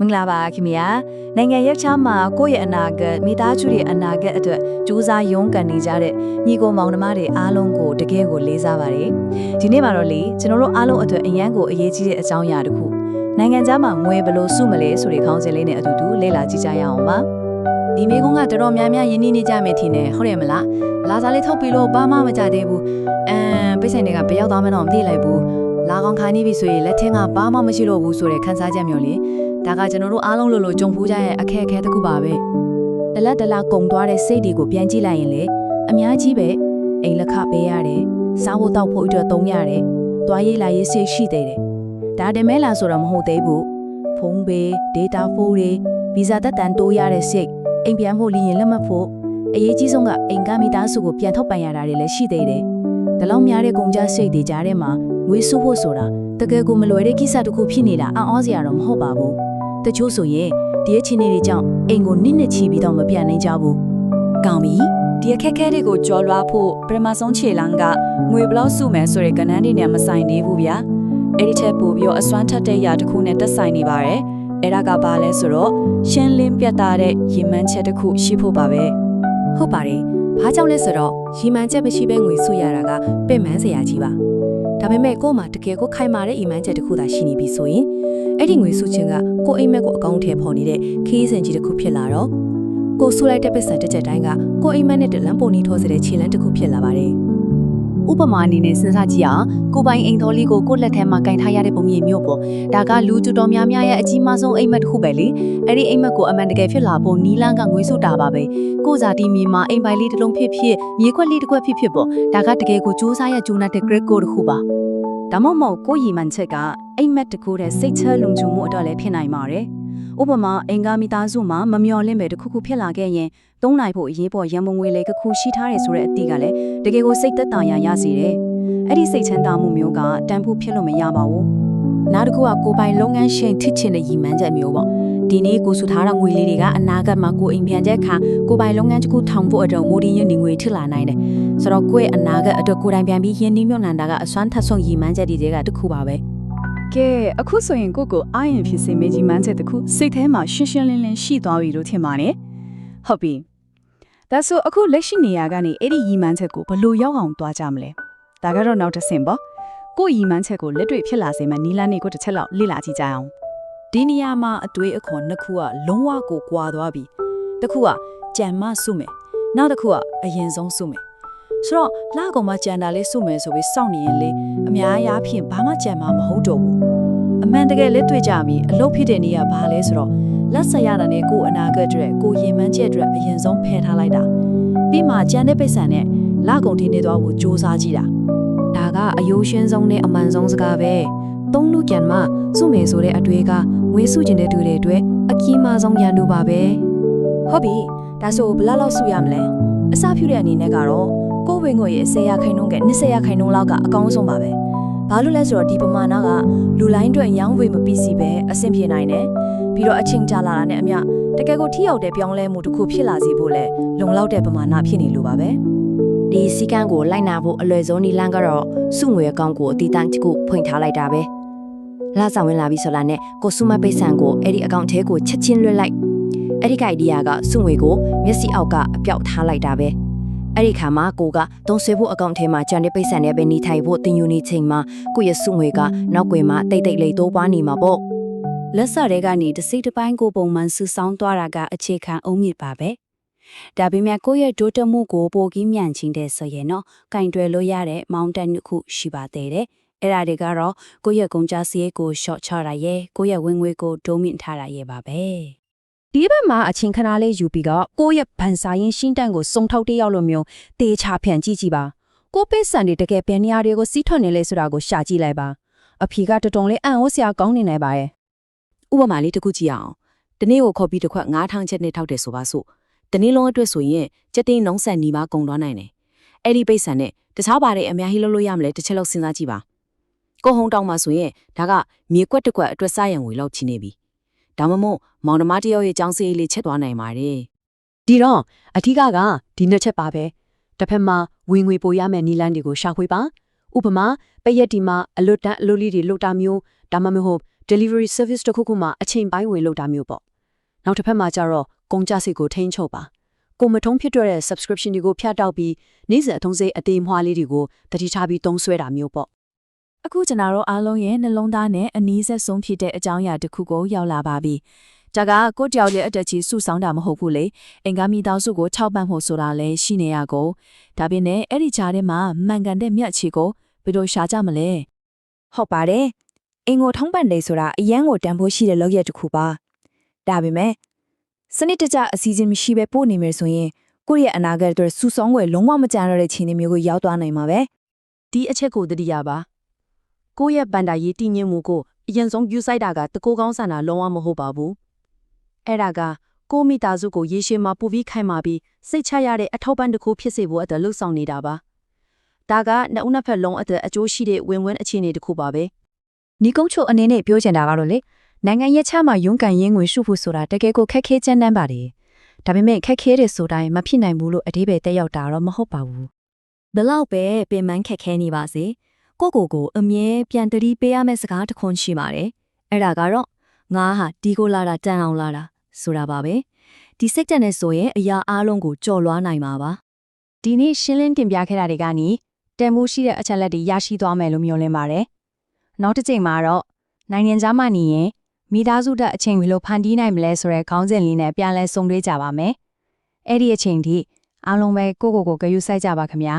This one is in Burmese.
မင်္ဂလာပါခင်ဗျာနိုင်ငံရပ်ခြားမှာကိုယ့်ရဲ့အနာဂတ်မိသားစုရဲ့အနာဂတ်အတွက်ကြိုးစားရုန်းကန်နေကြတဲ့ညီကိုမောင်နှမတွေအားလုံးကိုတကယ်ကိုလေးစားပါတယ်ဒီနေ့မှာတော့လေကျွန်တော်တို့အားလုံးအတွက်အရန်ကိုအရေးကြီးတဲ့အကြောင်းအရာတစ်ခုနိုင်ငံခြားမှာငွေဘယ်လိုစုမလဲဆိုတဲ့ခေါင်းစဉ်လေးနဲ့အတူတူလေ့လာကြည့်ကြရအောင်ပါဒီမေကုန်းကတော်တော်များများယဉ်နေနေကြမယ်ထင်တယ်ဟုတ်တယ်မလားလာစားလေးထုတ်ပြီးလို့ဘာမှမကြသေးဘူးအမ်ပိတ်ဆိုင်တွေကဘယ်ရောက်သွားမှန်းတော့မသိလိုက်ဘူးလာကောင်ခိုင်းနေပြီဆိုရင်လက်ထင်းကဘာမှမရှိတော့ဘူးဆိုတဲ့ခန်းစားချက်မျိုးလေ ဒါကကျွန်တော်တို့အားလုံးလို့လို့ကြုံဖူးကြရဲ့အခက်အခဲတစ်ခုပါပဲတလက်တလကုံသွားတဲ့စိတ်တွေကိုပြန်ကြည့်လိုက်ရင်လေအများကြီးပဲအိမ်လက်ခပေးရတယ်စားဖို့တောက်ဖို့အတွက်သုံးရတယ်သွားရေးလာရေးစိတ်ရှိသေးတယ်ဒါတမဲလာဆိုတော့မဟုတ်သေးဘူးဖုန်းပေ data ဖိုးတွေဗီဇာတက်တန်တိုးရတဲ့စိတ်အိမ်ပြန်ဖို့လီရင်လက်မှတ်ဖို့အရေးကြီးဆုံးကအိမ်ကမိသားစုကိုပြန်ထုတ်ပန်ရတာတွေလည်းရှိသေးတယ်။ဒါလောက်များတဲ့ကုန်ကြစိတ်တွေကြားထဲမှာငွေစုဖို့ဆိုတာတကယ်ကိုမလွယ်တဲ့ကိစ္စတစ်ခုဖြစ်နေတာအံ့ဩစရာတော့မဟုတ်ပါဘူး။ တချို့ဆိုရင်ဒီအချင်းတွေကြောင့်အိမ်ကိုနစ်နစ်ချီပြီးတော့မပြန်နိုင်ကြဘူးကောင်းပြီဒီအခက်အခဲတွေကိုကြော်လွှားဖို့ပထမဆုံးခြေလမ်းကငွေဘလောက်စုမယ်ဆိုတဲ့ကဏ္ဍတွေနဲ့မဆိုင်သေးဘူးဗျာအဲ့ဒီချက်ပို့ပြီးတော့အစွမ်းထက်တဲ့ຢာတစ်ခုနဲ့တက်ဆိုင်နေပါတယ်အဲ့ဒါကဘာလဲဆိုတော့ရှင်းလင်းပြတ်သားတဲ့ရည်မှန်းချက်တစ်ခုရှိဖို့ပါပဲ။ဟုတ်ပါတယ်။ဘာကြောင့်လဲဆိုတော့ရီမန်ချက်မရှိဘဲငွေစုရတာကပင်ပန်းစရာကြီးပါ။ ဒါပေမဲ့ကို့မှာတကယ်ကိုခိုင်မာတဲ့ရီမန်ချက်တစ်ခုသာရှိနေပြီဆိုရင်အဲ့ဒီငွေစုခြင်းကကို့အိမ်မက်ကိုအကောင့်ထဲပေါ်နေတဲ့ခီးစင်ကြီးတစ်ခုဖြစ်လာတော့ကိုစုလိုက်တဲ့ပစ္စံတစ်ချက်တိုင်းကကို့အိမ်မက်နဲ့တလန်ပုံနီထောစေတဲ့ခြေလမ်းတစ်ခုဖြစ်လာပါတယ်။ ဥပမာအနေနဲ့စဉ်းစားကြည့်အောင်ကိုပိုင်အိမ်တော်လေးကိုကိုယ့်လက်ထဲမှာကင်ထားရတဲ့ပုံမြင်မျိုးပေါ့ဒါကလူတူတော်များများရဲ့အကြီးမားဆုံးအိမ်မက်တစ်ခုပဲလေအဲ့ဒီအိမ်မက်ကိုအမှန်တကယ်ဖြစ်လာဖို့နီလန်းကငွေစုတာပါပဲကိုယ်စားတီမြေမှာအိမ်ပိုင်လေးတစ်လုံးဖြစ်ဖြစ်မြေခွက်လေးတစ်ခွက်ဖြစ်ဖြစ်ပေါ့ဒါကတကယ်ကိုစူးစမ်းရကြိုးနဲ့တဲ့ great code တစ်ခုပါဒါမှမဟုတ်ကိုယ့်ရည်မှန်းချက်ကအိမ်မက်တစ်ခုတည်းစိတ်ချလုံခြုံမှုအတွက်လည်းဖြစ်နိုင်ပါတယ်ဥပမာအင်္ဂါမိသားစုမှာမမျော်လင့်ပဲတစ်ခုခုဖြစ်လာခဲ့ရင် သုံးနိုင်ဖို့အရေးပေါ်ရန်ပုံငွေလေးတစ်ခုရှိထားတယ်ဆိုတဲ့အသည့်ကလည်းတကယ်ကိုစိတ်သက်သာရာရစေတယ်အဲ့ဒီစိတ်ချမ်းသာမှုမျိုးကတန်ဖိုးဖြစ်လို့မရပါဘူးနောက်တစ်ခုကကိုပိုင်လုပ်ငန်းရှင်ထစ်ချင်တဲ့ရည်မှန်းချက်မျိုးပေါ့ဒီနေ့ကိုစုထားတဲ့ငွေလေးတွေကအနာဂတ်မှာကိုအိမ်ပြန်တဲ့အခါကိုပိုင်လုပ်ငန်းတစ်ခုထောင်ဖို့အတွက်မိုဒီရင်းနေငွေထစ်လာနိုင်တယ်ဆိုတော့ကိုယ့်ရဲ့အနာဂတ်အတွက်ကိုယ်တိုင်ပြန်ပြီးရင်းနှီးမြှုပ်နှံတာကအစွမ်းထက်ဆုံးရည်မှန်းချက်တွေကတစ်ခုပါပဲကဲအခုဆိုရင်ကိုကိုအာရင်ဖြစ်စေမေကြီးမန်းချက်တစ်ခုစိတ်ထဲမှာရှင်းရှင်းလင်းလင်းရှိသွားပြီလို့ထင်ပါတယ်ဟုတ်ပြီ ဒါဆိုအခုလက်ရှိနေရာကနေအဲ့ဒီရီမန်းချက်ကိုဘယ်လိုရောက်အောင်သွားကြမလဲဒါကတော့နောက်တစ်ဆင့်ပေါ့ကိုရီမန်းချက်ကိုလက်တွေ့ဖြစ်လာစေမယ့်နီလာနေကိုတစ်ချက်လောက်လေ့လာကြည့်ကြအောင်ဒီနေရာမှာအတွေ့အခေါ်နှစ်ခုကလုံးဝကိုကွာသွားပြီတစ်ခုကကြံမစုမယ်နောက်တစ်ခုကအရင်ဆုံးစုမယ်ဆိုတော့လာကောင်မှကြံတာလေးစုမယ်ဆိုပြီးစောင့်နေရင်လေအများအအားဖြင့်ဘာမှကြံမှာမဟုတ်တော့ဘူးအမှန်တကယ်လက်တွေ့ကြပြီအလုပ်ဖြစ်တဲ့နေရာဘာလဲဆိုတော့ လက်ဆက်ရတာနဲ့ကိုယ်အနာဂတ်အတွက်ကိုယ်ရင်မှန်းချက်အတွက်အရင်ဆုံးဖယ်ထားလိုက်တာပြီးမှကြံတဲ့ပိတ်ဆန်နဲ့လာကောင်ထင်းနေသွားဖို့စူးစမ်းကြည့်တာဒါကအယိုးရှင်းဆုံးနဲ့အမှန်ဆုံးစကားပဲသုံးလူကြံမှစုမယ်ဆိုတဲ့အတွေ့ကငွေစုကျင်တဲ့သူတွေအတွက်အကြီးမားဆုံးရန်သူပါပဲဟုတ်ပြီဒါဆိုဘယ်လောက်လောက်စုရမလဲအစဖြူတဲ့အနေနဲ့ကတော့ကိုယ်ဝင်ကိုရဲ့အစရခိုင်နှုန်းက20ရာခိုင်နှုန်းလောက်ကအကောင်းဆုံးပါပဲ ဘာလို့လဲဆိုတော့ဒီပမာဏကလူလိုင်းတွေရောင်းဝေမပြီးစီပဲအဆင်ပြေနိုင်တယ်ပြီးတော့အချိန်ကြာလာတာနဲ့အမျှတကယ်ကိုထိရောက်တဲ့ပြောင်းလဲမှုတစ်ခုဖြစ်လာစေဖို့လဲလုံလောက်တဲ့ပမာဏဖြစ်နေလို့ပါပဲဒီစီကံကိုလိုက်နာဖို့အလွယ်ဆုံးနည်းလမ်းကတော့စုငွေအကောင့်ကိုအတီးတန်းတစ်ခုဖွင့်ထားလိုက်တာပဲလာဆောင်ဝင်လာပြီဆိုလာနဲ့ကိုစုမပိတ်ဆန်ကိုအဲ့ဒီအကောင့်ထဲကိုချက်ချင်းလွှတ်လိုက်အဲ့ဒီ idea ကစုငွေကိုမျက်စိအောက်ကအပြောက်ထားလိုက်တာပဲ အဲ့ဒီခါမှာကိုကတုံးဆွေးဖို့အကောင့်ထဲမှာကြံတဲ့ပိတ်ဆန်နဲ့ပဲနေထိုင်ဖို့တင်ယူနေချိန်မှာကိုရဲ့စုငွေကနောက်ွယ်မှာတိတ်တိတ်လေးတိုးပွားနေမှာပေါ့လက်စတွေကနေတစ်စိတ်တစ်ပိုင်းကိုပုံမှန်ဆူဆောင်းသွားတာကအခြေခံအုံးမြစ်ပါပဲဒါပေမဲ့ကိုယ့်ရဲ့ဒိုးတက်မှုကိုပိုကင်းမြန်ချင်းတဲ့ဆိုရင်တော့ကင်တွယ်လို့ရတဲ့မောင်းတက်နှစ်ခုရှိပါသေးတယ်အဲ့ဒါတွေကတော့ကိုယ့်ရဲ့ကုန်ကြစရိတ်ကို short ချတာရဲ့ကိုယ့်ရဲ့ဝင်ငွေကိုဒိုးမြင့်ထားတာရဲ့ပါပဲ ဒီဘက်မှာအချင်းခဏလေးယူပြီးတော့ကိုယ့်ရဲ့ဗန်စာရင်ရှင်းတန်းကိုစုံထောက်တရောက်လို့မျိုးတေချာဖြန့်ကြည့်ကြည့်ပါကိုပိတ်ဆန်တွေတကယ်ဘယ်နေရာတွေကိုစီးထွက်နေလဲဆိုတာကိုရှာကြည့်လိုက်ပါအဖြေကတတုံလေးအံ့ဩစရာကောင်းနေနိုင်ပါရဲ့ဥပမာလေးတစ်ခုကြည့်အောင်တနေ့ကိုခေါ်ပြီးတစ်ခွက်9000ချက်နဲ့ထောက်တယ်ဆိုပါစို့တနေ့လုံးအတွက်ဆိုရင်ကြက်တင်းနှုံးဆက်နီးပါးကုန်သွားနိုင်တယ်အဲ့ဒီပိတ်ဆန်နဲ့တခြားပါတဲ့အများကြီးလုပ်လို့ရမလဲတစ်ချက်လောက်စဉ်းစားကြည့်ပါကိုဟုံတောင်းမှာဆိုရင်ဒါကမြေကွက်တစ်ကွက်အတွက်စားရန်ငွေလောက်ချင်းနေပြီ ဒါမှမဟုတ်မောင်နှမတစ်ယောက်ရဲ့ចောင်းစေးလေးချက်သွားနိုင်ပါတယ်ဒီတော့အထူးကကဒီနှစ်ချက်ပါပဲတစ်ဖက်မှာဝင်ငွေပိုရမယ့်နီလန်းတွေကိုရှာဖွေပါဥပမာပရက်ဒီမှာအလွတ်တန်းအလွတ်လေးတွေလွတ်တာမျိုးဒါမှမဟုတ် delivery service တစ်ခုခုမှအချိန်ပိုင်းဝင်လုပ်တာမျိုးပေါ့နောက်တစ်ဖက်မှာကျတော့ကုန်ကြစိတ်ကိုထိန်းချုပ်ပါကိုမထုံးဖြစ်တော့တဲ့ subscription တွေကိုဖြတ်တောက်ပြီးနေ့စဉ်အထုံးစိတ်အသေးမွှားလေးတွေကိုတတိထားပြီးသုံးဆွဲတာမျိုးပေါ့ အခုကျွန်တော်တို့အားလုံးရဲ့နှလုံးသားနဲ့အနီးဆက်ဆုံးဖြစ်တဲ့အကြောင်းအရာတစ်ခုကိုရောက်လာပါပြီ။ဒါကကိုယ့်တယောက်ရဲ့အတက်ကြီးစုဆောင်းတာမဟုတ်ဘူးလေ။အင်္ဂါမိသားစုကိုထောက်ပံ့ဖို့ဆိုတာလည်းရှိနေရကို။ဒါပြင်နဲ့အဲ့ဒီကြားထဲမှာမှန်ကန်တဲ့မြတ်ချီကိုဘယ်လိုရှာကြမလဲဟုတ်ပါတယ်အင်ကိုထုံးပန်တယ်ဆိုတာအရန်ကိုတန်ဖိုးရှိတဲ့လောက်ရတစ်ခုပါဒါပေမဲ့စနစ်တကျအစီအစဉ်မရှိပဲပို့နေမယ်ဆိုရင်ကိုယ့်ရဲ့အနာဂတ်အတွက်စူဆောင်းွယ်လုံးဝမကြမ်းရတဲ့ခြေနေမျိုးကိုရောက်သွားနိုင်မှာပဲဒီအချက်ကိုသတိရပါ ကိုယ့်ရဲ့ဗန်ဒါရေးတည်ငြိမ်မှုကိုအရင်ဆုံးယူဆိုင်တာကတကိုးကောင်းဆန္ဒလုံးဝမဟုတ်ပါဘူးအဲ့ဒါကကိုယ့်မိသားစုကိုရေရှည်မှာပူပြီးခိုင်မာပြီးစိတ်ချရတဲ့အထောက်ပံ့တစ်ခုဖြစ်စေဖို့အတွက်လှုပ်ဆောင်နေတာပါဒါကနှစ်ဦးနှစ်ဖက်လုံးအတွက်အကျိုးရှိတဲ့ဝင်ဝင်အခြေအနေတစ်ခုပါပဲနီကုန်းချိုအနေနဲ့ပြောချင်တာကတော့လေနိုင်ငံရဲ့ချမှာရုန်းကန်ရင်းငွေရှုဖို့ဆိုတာတကယ်ကိုခက်ခဲကြမ်းတမ်းပါတယ်ဒါပေမဲ့ခက်ခဲတဲ့ဆိုတိုင်းမဖြစ်နိုင်ဘူးလို့အသေးပဲတက်ရောက်တာတော့မဟုတ်ပါဘူးဘလောက်ပဲပင်မခက်ခဲနေပါစေ ကိုကိုကိုအမြဲပြန်တတိပေးရမယ့်စကားတစ်ခွန်းရှိပါတယ်အဲ့ဒါကတော့ငါဟာဒီကိုလာတာတန်အောင်လာတာဆိုတာပါပဲဒီစိတ်တက်နေဆိုရင်အရာအလုံးကိုကြော်လွားနိုင်မှာပါဒီနေ့ရှင်းလင်းတင်ပြခဲ့တာတွေကနေတန်မိုးရှိတဲ့အချက်လက်တွေရရှိသွားမယ်လို့မျှော်လင့်ပါတယ်နောက်တစ်ချိန်မှာတော့နိုင်ငံခြားမှနေရင်မိသားစုတက်အချိန်ဘယ်လိုဖန်တီးနိုင်မလဲဆိုတဲ့ခေါင်းစဉ်လေးနဲ့ပြန်လဲဆုံတွေ့ကြပါမယ်အဲ့ဒီအချိန်ထိအားလုံးပဲကိုကိုကိုဂရုစိုက်ကြပါခင်ဗျာ